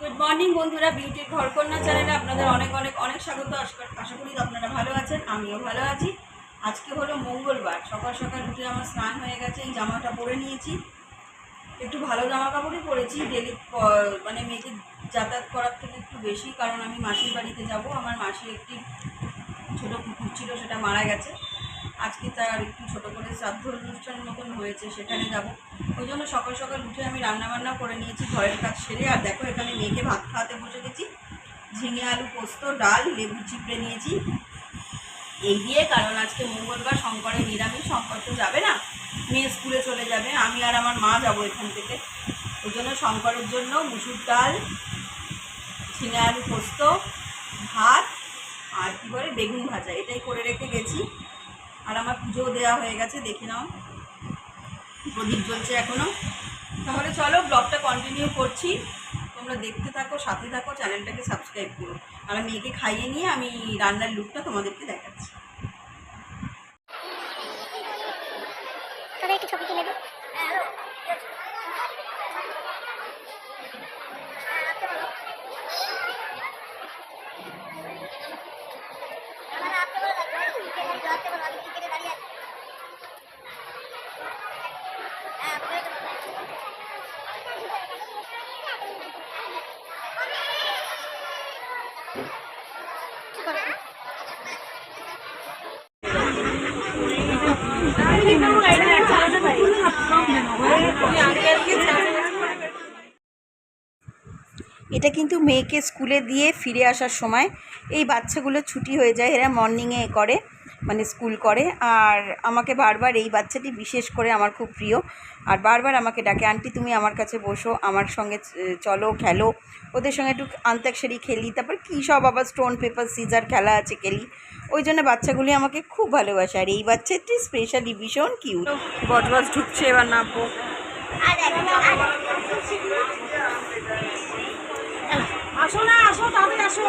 Good morning বন্ধুরা বিউটির ঘরকন্যা চ্যানেলে আপনাদের অনেক অনেক অনেক স্বাগত। আশা- করি আপনারা ভালো আছেন, আমিও ভালো আছি। আজকে হলো মঙ্গলবার, সকাল সকাল উঠে আমার স্নান হয়ে গেছে, এই জামাটা পরে নিয়েছি। একটু ভালো জামা কাপড়ই পরেছি ডেলি মানে মেয়েকে যাতায়াত করার থেকে একটু বেশি, কারণ আমি মাসির বাড়িতে যাব। আমার মাসির একটি ছোটো কুকুর ছিল, সেটা মারা গেছে। আজকে তার একটু ছোটো করে শ্রাদ্ধ অনুষ্ঠান মতন হয়েছে সেখানে যাব। ওই জন্য সকাল সকাল উঠে আমি রান্নাবান্না করে নিয়েছি, ঘরের কাজ সেরে, আর দেখো এখানে মেয়েকে ভাত খাওয়াতে বসে গেছি। ঝিঙে আলু পোস্ত, ডাল লেবু চিপড়ে নিয়েছি। এই দিয়ে কারণ আজকে মঙ্গলবার, শঙ্করের নিরামিষ, শঙ্কর তো যাবে না। মেয়ে স্কুলে চলে যাবে, আমি আর আমার মা যাব এখান থেকে। ওই জন্য শঙ্করের জন্য মুসুর ডাল, ঝিঙে আলু পোস্ত, ভাত, আর কী বলে, বেগুন ভাজা, এটাই করে রেখে গেছি। আর আমার পুজোও দেওয়া হয়ে গেছে, দেখে নাও। প্রদীপ জ্বলছে এখনও তাহলে চলো ব্লগটা কন্টিনিউ করছি। তোমরা দেখতে থাকো, সাথে থাকো চ্যানেলটাকে সাবস্ক্রাইব করো। আর মেয়েকে খাইয়ে নিয়ে আমি রান্নার লুকটা তোমাদেরকে দেখাচ্ছি তবে একটু ছবি তুলে দিই এটা কিন্তু মেয়েকে স্কুলে দিয়ে ফিরে আসার সময় এই বাচ্চাগুলো ছুটি হয়ে যায়। এরা মর্নিংয়ে করে মানে স্কুল করে। আর আমাকে বারবার এই বাচ্চাটি বিশেষ করে আমার খুব প্রিয়। আর বারবার আমাকে ডাকে আন্টি তুমি আমার কাছে বসো আমার সঙ্গে চলো খেলো। ওদের সঙ্গে একটু আন্তাক্ষরী খেলি। তারপর কী সব আবার স্টোন পেপার সিজার খেলা আছে খেলি। ওই জন্য বাচ্চাগুলি আমাকে খুব ভালোবাসে। আর এই বাচ্চাটি স্পেশালি ভীষণ কিউট বজবজ ঢুকছে এবার নামবো। আসো না আসো তাড়াতাড়ি আসো।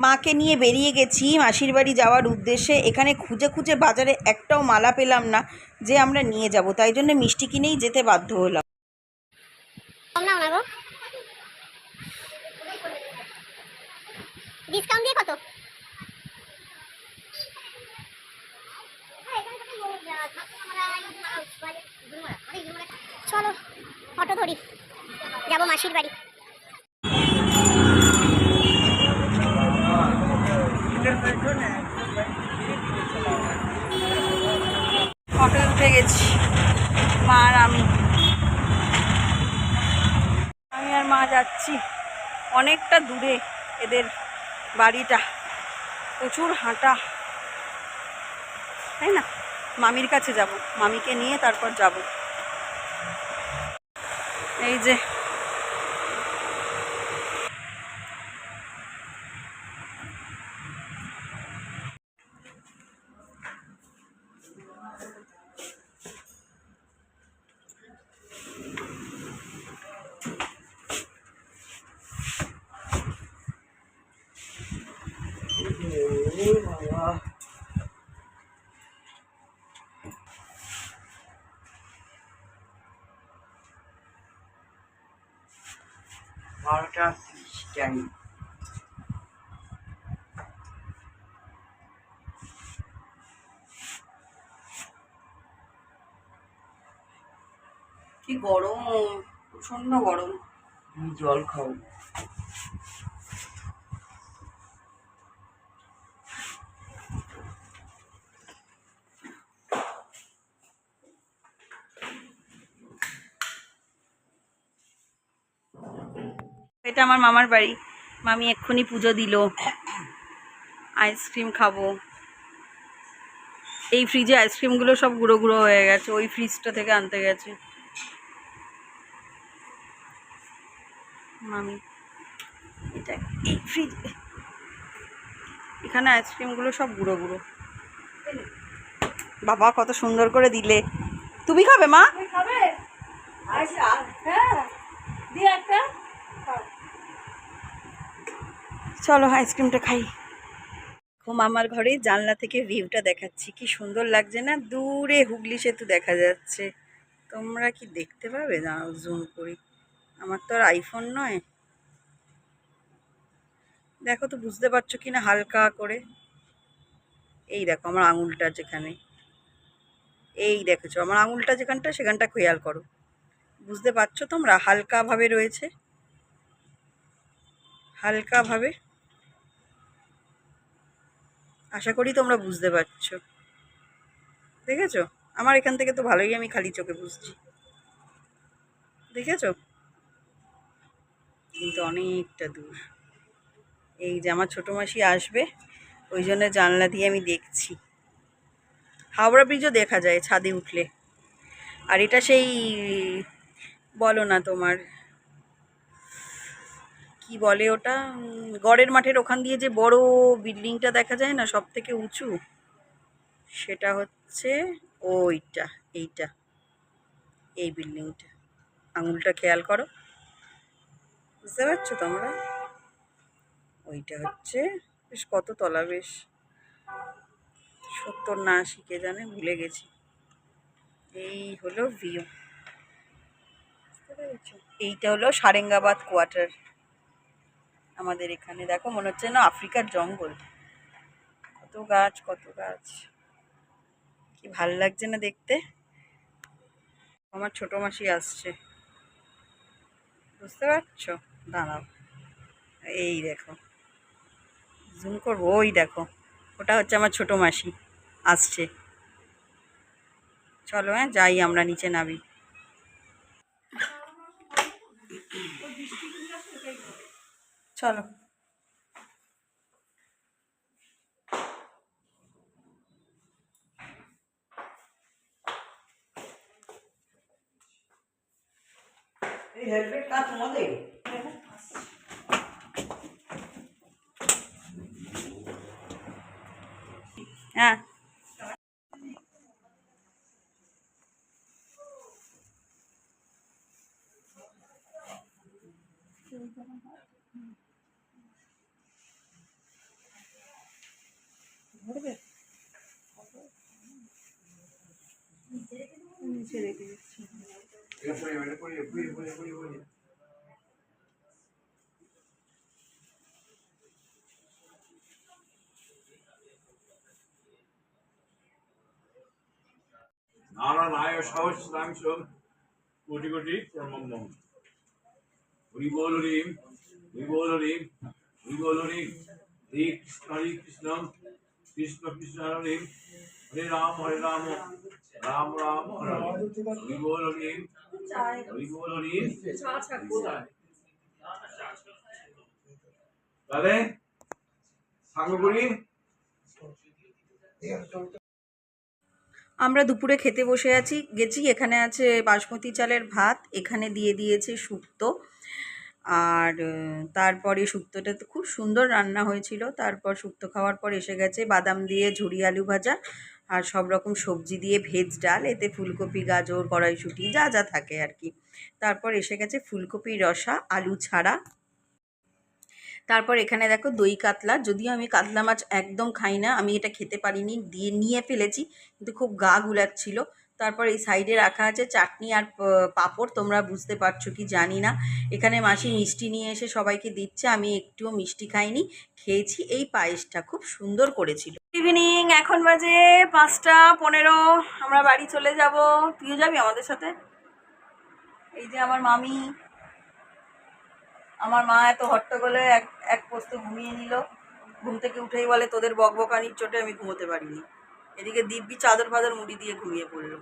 মাকে নিয়ে বেরিয়ে গেছি মাসির বাড়ি যাওয়ার উদ্দেশ্যে। এখানে খুঁজে খুঁজে বাজারে একটাও মালা পেলাম না যে আমরা নিয়ে যাব। তাই জন্য মিষ্টি কিনেই যেতে বাধ্য হলাম। ডিসকাউন্ট দিয়ে কত? চলো, অটো ধরি। যাব মাসির বাড়ি। অটোয় উঠে গেছি, মা আর আমি। আমি আর মা যাচ্ছি অনেকটা দূরে এদের বাড়িটা। প্রচুর হাঁটা, তাই না? মামির কাছে যাব। মামিকে নিয়ে তারপর যাব। এই যে বারোটা তিরিশ টাইম কি গরম প্রচণ্ড গরম। জল খাও। এটা আমার মামার বাড়ি। মামি এক্ষুনি পুজো দিল। আইসক্রিম খাব। এই ফ্রিজে আইসক্রিমগুলো সব গুঁড়ো গুঁড়ো হয়ে গেছে। ওই ফ্রিজটা থেকে আনতে গেছে। মামি, এটা এই ফ্রিজ এখানে আইসক্রিমগুলো সব গুঁড়ো গুঁড়ো। বাবা, কত সুন্দর করে দিলে। তুমি খাবে, মা? চলো আইসক্রিমটা খাই। ঘুম আমার ঘরে জানলা থেকে ভিউটা দেখাচ্ছি। কি সুন্দর লাগছে না? দূরে হুগলি সেতু দেখা যাচ্ছে। তোমরা কি দেখতে পাবে? দাঁড়াও জুম করি। আমার তো আর আইফোন নয়। দেখো তো, বুঝতে পারছ কি না হালকা করে। এই দেখো, আমার আঙুলটা যেখানে। এই দেখেছ, আমার আঙুলটা যেখানটা, সেখানটা খেয়াল করো। বুঝতে পারছ তোমরা? হালকাভাবে রয়েছে। হালকাভাবে আশা করি তোমরা বুঝতে পারছ। দেখেছ? আমার এখান থেকে তো ভালোই আমি খালি চোখে বুঝছি। দেখেছ? কিন্তু অনেকটা দূর। এই যে আমার ছোটো মাসি আসবে, ওই জন্য জানলা দিয়ে আমি দেখছি। হাওড়া ব্রিজও দেখা যায়, ছাদে উঠলে। আর এটা সেই, বলো না তোমার কি বলে ওটা? গড়ের মাঠের ওখান দিয়ে যে বড় বিল্ডিংটা দেখা যায় না সব থেকে উঁচু? সেটা হচ্ছে ওইটা, এইটা, এই বিল্ডিংটা। আঙুলটা খেয়াল করো। বুঝতে পারছ তোমরা? ওইটা হচ্ছে, বেশ কত তলা বেশ। সত্তর না আশি, কে জানে, ভুলে গেছি। এই হলো বুঝতে এইটা হলো সারেঙ্গাবাদ কোয়ার্টার আমাদের এখানে, দেখো মনে হচ্ছে না আফ্রিকার জঙ্গল। কত গাছ কত গাছ। কি ভালো লাগছে না দেখতে? আমার ছোট মাসি আসছে। বুঝতে পারছ? দাঁড়াও। এই দেখো। জুম করব। ওই দেখো। ওটা হচ্ছে আমার ছোট মাসি। আসছে। চলো হ্যাঁ যাই আমরা নিচে নাবি চলো এই হেলমেট কাজ তোমাদের হ্যাঁ নিচে রেখে দিচ্ছি নারায়ণায় সহস্রাংশ কোটি কোটি প্রণম্য হরি বল হরিম হরি বল হরিম হরি হরিম হরে কৃষ্ণ কৃষ্ণ কৃষ্ণ কৃষ্ণ হরে রাম হরে রাম রাম রাম বল তাহলে আমরা দুপুরে খেতে বসে আছি, গেছি, এখানে আছে বাসমতি চালের ভাত, এখানে দিয়ে দিয়েছে শুক্তো। আর তারপরে শুক্তোটা তো খুব সুন্দর রান্না হয়েছিল, তারপর শুক্তো খাওয়ার পর এসে গেছে বাদাম দিয়ে ঝুড়ি আলু ভাজা আর সব রকম সবজি দিয়ে ভেজ ডাল, এতে ফুলকপি, গাজর, কড়াইশুঁটি, যা যা থাকে আর কি। তারপর এসে গেছে ফুলকপির রসা, আলু ছাড়া। তারপর এখানে দেখো দই কাতলা। যদিও আমি কাতলা মাছ একদম খাই না, আমি এটা খেতে পারিনি, দিয়ে নিয়ে ফেলেছি, কিন্তু খুব গা গুলাচ্ছিল। তারপর এই সাইডে রাখা আছে চাটনি আর পাঁপড়, তোমরা বুঝতে পারছ কি জানি না। এখানে মাসি মিষ্টি নিয়ে এসে সবাইকে দিচ্ছে, আমি একটুও মিষ্টি খাইনি, খেয়েছি। এই পায়েসটা খুব সুন্দর করেছিল। ইভিনিং এখন বাজে পাঁচটা পনেরো, আমরা বাড়ি চলে যাব। তুইও যাবি আমাদের সাথে? এই যে আমার মামি, আমার মা এত হট্টগোলে এক এক পোস্ত ঘুমিয়ে নিল। ঘুম থেকে উঠেই বলে, তোদের বকবকানির চোটে আমি ঘুমোতে পারিনি। এদিকে দিব্যি চাদর ফাদর মুড়ি দিয়ে ঘুমিয়ে পড়ল।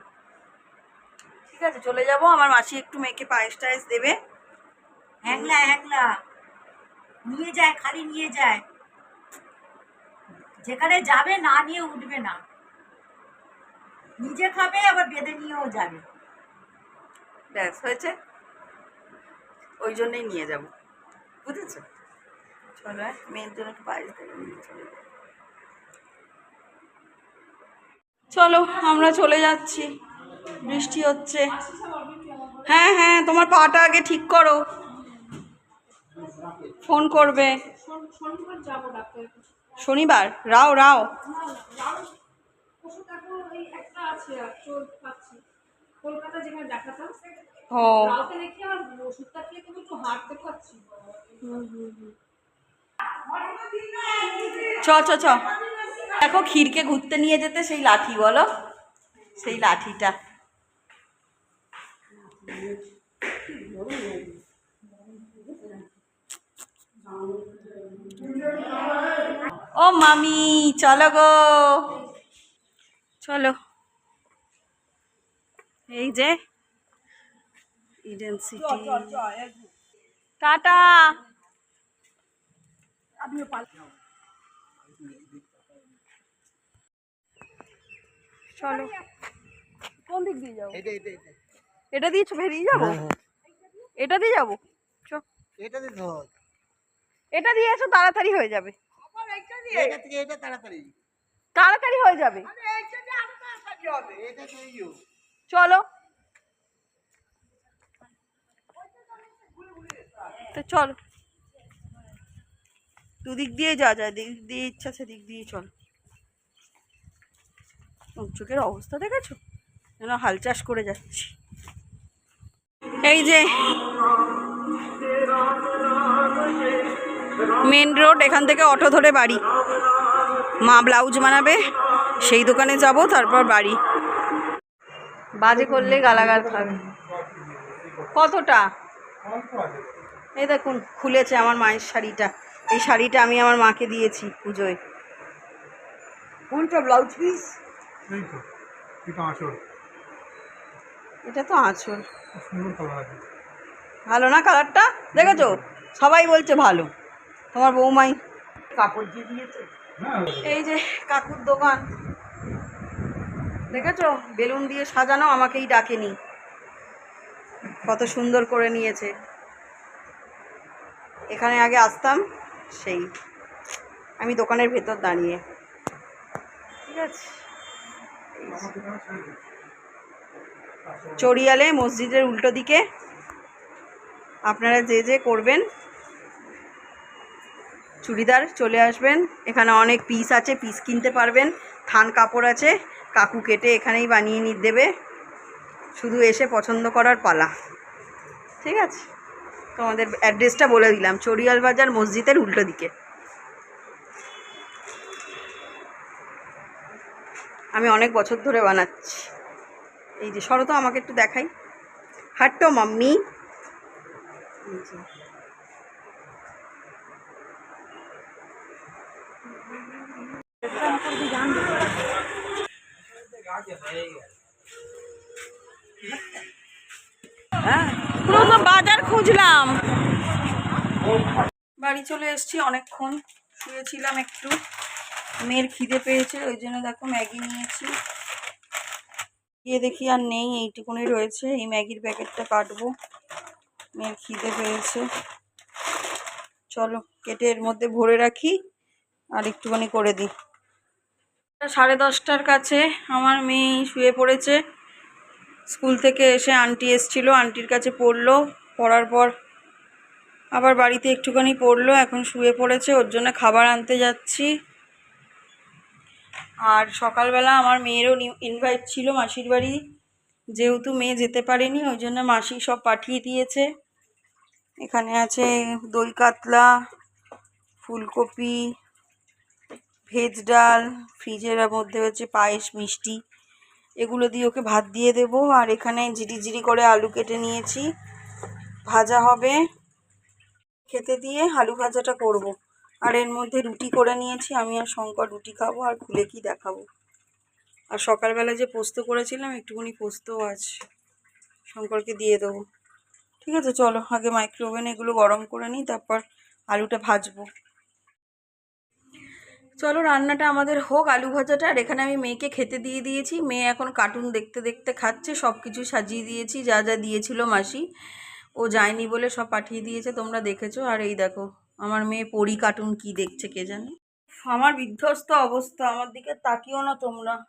ঠিক আছে চলে যাব আমার মাসি একটু মেয়েকে পায়েস টায়েস দেবে। হ্যাংলা হ্যাংলা। নিয়ে যায় খালি নিয়ে যায়। যেখানে যাবে না নিয়ে উঠবে না। নিজে খাবে আবার বেঁধে নিয়েও যাবে। ব্যাস হয়েছে? ওই জন্যই নিয়ে যাব। বুঝেছ? চলো হ্যাঁ, মেয়ের জন্য একটু পায়েস দেবে নিয়ে চলে যাব। চলো, আমরা চলে যাচ্ছি। বৃষ্টি হচ্ছে। হ্যাঁ হ্যাঁ তোমার পাটা আগে ঠিক করো। ফোন করবে। শনিবার? রাও রাও। ও। চ চ চ। দেখো ক্ষীরকে ঘুরতে নিয়ে যেতে সেই লাঠি, বলো? সেই লাঠিটা। ও মামি, চলো গো। চলো। এই যে টাটা। চলো। কোন দিক দিয়ে যাব? এটা দিয়ে বেরিয়ে যাব? এটা দিয়ে যাব? চ। এটা দিয়ে ধর। এটা দিয়ে এসো তাড়াতাড়ি হয়ে যাবে। এটা থেকে এটা তাড়াতাড়ি। তাড়াতাড়ি হয়ে যাবে। চলো। তো চলো। দুদিক দিয়ে যা যায় দিক দিয়ে ইচ্ছা সেদিক দিয়ে চল। চোখের অবস্থা দেখেছ? যেন হাল চাষ করে যাচ্ছি। এই যে মেন রোড, এখান থেকে অটো ধরে বাড়ি। মা ব্লাউজ বানাবে, সেই দোকানে যাব, তারপর বাড়ি। বাজে করলে গালাগাল খাবে। কতটা? এই দেখুন, খুলেছে আমার মায়ের শাড়িটা। এই শাড়িটা আমি আমার মাকে দিয়েছি পুজোয়। কোনটা ব্লাউজ পিস? এই তো এটা তো আঁচল। সুন্দর কালার আছে। ভালো না কালারটা দেখেছ? সবাই বলছে ভালো। তোমার বৌমাই। কাপড় দিয়ে দিয়েছে? হ্যাঁ। এই যে কাকুর দোকান। দেখেছ? বেলুন দিয়ে সাজানো আমাকেই ডাকেনি। কত সুন্দর করে নিয়েছে। এখানে আগে আসতাম সেই। আমি দোকানের ভেতর দাঁড়িয়ে। ঠিক আছে। চড়িয়ালে, মসজিদের উল্টো দিকে। আপনারা যে যে করবেন, চুড়িদার চলে আসবেন। এখানে অনেক পিস আছে পিস কিনতে পারবেন। থান কাপড় আছে, কাকু কেটে এখানেই বানিয়ে নিয়ে দেবে। শুধু এসে পছন্দ করার পালা। ঠিক আছে? তোমাদের অ্যাড্রেসটা বলে দিলাম, চড়িয়াল বাজার মসজিদের উল্টো দিকে। আমি অনেক বছর ধরে বানাচ্ছি। এই যে শরত আমাকে একটু দেখাই। হাট্টো মাম্মি। তো বাজার খুঁজলাম। বাড়ি চলে এসেছি অনেকক্ষণ। শুয়েছিলাম একটু। মেয়ের খিদে পেয়েছে, ওই জন্য দেখো ম্যাগি নিয়েছি। গিয়ে দেখি আর নেই এইটুকুনি রয়েছে, এই ম্যাগির প্যাকেটটা কাটবো। মেয়ের খিদে পেয়েছে। চলো, কেটে এর মধ্যে ভরে রাখি আর একটুখানি করে দিই। সাড়ে দশটার কাছে আমার মেয়ে শুয়ে পড়েছে। স্কুল থেকে এসে আন্টি এসছিল, আন্টির কাছে পড়ল, পড়ার পর আবার বাড়িতে একটুখানি পড়ল, এখন শুয়ে পড়েছে, ওর জন্য খাবার আনতে যাচ্ছি। আর সকালবেলা আমার মেয়েরও ইনভাইট ছিল মাসির বাড়ি। যেহেতু মেয়ে যেতে পারেনি, ওই জন্য মাসি সব পাঠিয়ে দিয়েছে। এখানে আছে দই কাতলা, ফুলকপি, ভেজ ডাল, ফ্রিজের মধ্যে হচ্ছে পায়েস, মিষ্টি। এগুলো দিয়ে ওকে ভাত দিয়ে দেবো। আর এখানে জিরি করে আলু কেটে নিয়েছি। ভাজা হবে। খেতে দিয়ে আলু ভাজাটা করব। আর এর মধ্যে রুটি করে নিয়েছি। আমি আর শঙ্কর রুটি খাব আর খুলে কি দেখাবো। আর সকালবেলা যে পোস্ত করেছিলাম, একটুখানি পোস্তও আছে। শঙ্করকে দিয়ে দেবো। ঠিক আছে, চলো আগে মাইক্রো ওভেনে এগুলো গরম করে নিই, তারপর আলুটা ভাজবো। চলো রান্নাটা আমাদের হোক আলু ভাজাটা। আর এখানে আমি মেয়েকে খেতে দিয়ে দিয়েছি। মেয়ে এখন কার্টুন দেখতে দেখতে খাচ্ছে সব কিছু সাজিয়ে দিয়েছি, যা যা দিয়েছিল মাসি। ও যায়নি বলে সব পাঠিয়ে দিয়েছে, তোমরা দেখেছ। আর এই দেখো আমার মেয়ে পরি কার্টুন কি দেখছে কে জানে? আমার বিধ্বস্ত অবস্থা, আমার দিকে তাকিও না তোমরা।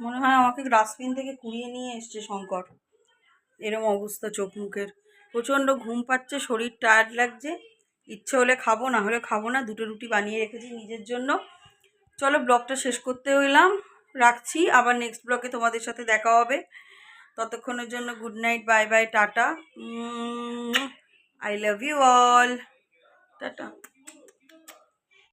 মনে হয় আমাকে ডাস্টবিন থেকে কুড়িয়ে নিয়ে এসছে শঙ্কর। এরম অবস্থা চোখ মুখের। প্রচণ্ড ঘুম পাচ্ছে, শরীর টায়ার্ড লাগছে। ইচ্ছে হলে খাব, না হলে খাব না, দুটো রুটি বানিয়ে রেখেছি নিজের জন্য। চলো ব্লগটা শেষ করতে হইলাম, রাখছি। আবার নেক্সট ব্লগে তোমাদের সাথে দেখা হবে। ততক্ষণের জন্য good night bye bye tata. I love you all. Tata.